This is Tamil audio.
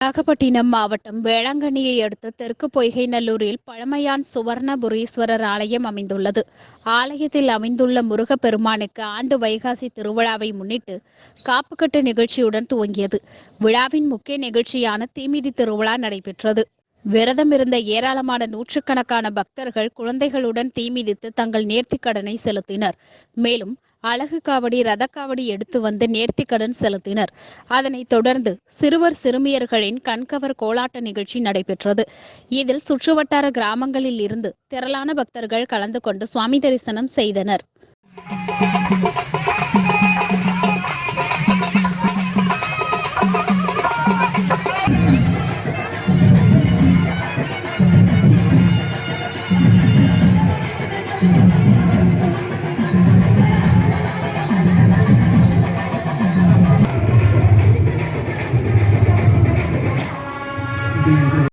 நாகப்பட்டினம் மாவட்டம் வேளாங்கண்ணியை அடுத்து தெற்கு பொய்கை நல்லூரில் பழமையான் சுவர்ணபுரீஸ்வரர் ஆலயம் அமைந்துள்ளது. ஆலயத்தில் அமைந்துள்ள முருகப்பெருமானுக்கு ஆண்டு வைகாசி திருவிழாவை முன்னிட்டு காப்புக்கட்டு நிகழ்ச்சியுடன் துவங்கியது. விழாவின் முக்கிய நிகழ்ச்சியான தீமிதி திருவிழா நடைபெற்றது. விரதம் இருந்த ஏராளமான நூற்றுக்கணக்கான பக்தர்கள் குழந்தைகளுடன் தீமிதித்து தங்கள் நேர்த்திக்கடனை செலுத்தினர். மேலும் அழகு காவடி ரதக்காவடி எடுத்து வந்து நேர்த்திக்கடன் செலுத்தினர். அதனைத் தொடர்ந்து சிறுவர் சிறுமியர்களின் கண்கவர் கோலாட்ட நிகழ்ச்சி நடைபெற்றது. இதில் சுற்றுவட்டார கிராமங்களில் இருந்து திரளான பக்தர்கள் கலந்து கொண்டு சுவாமி தரிசனம் செய்தனர். being good.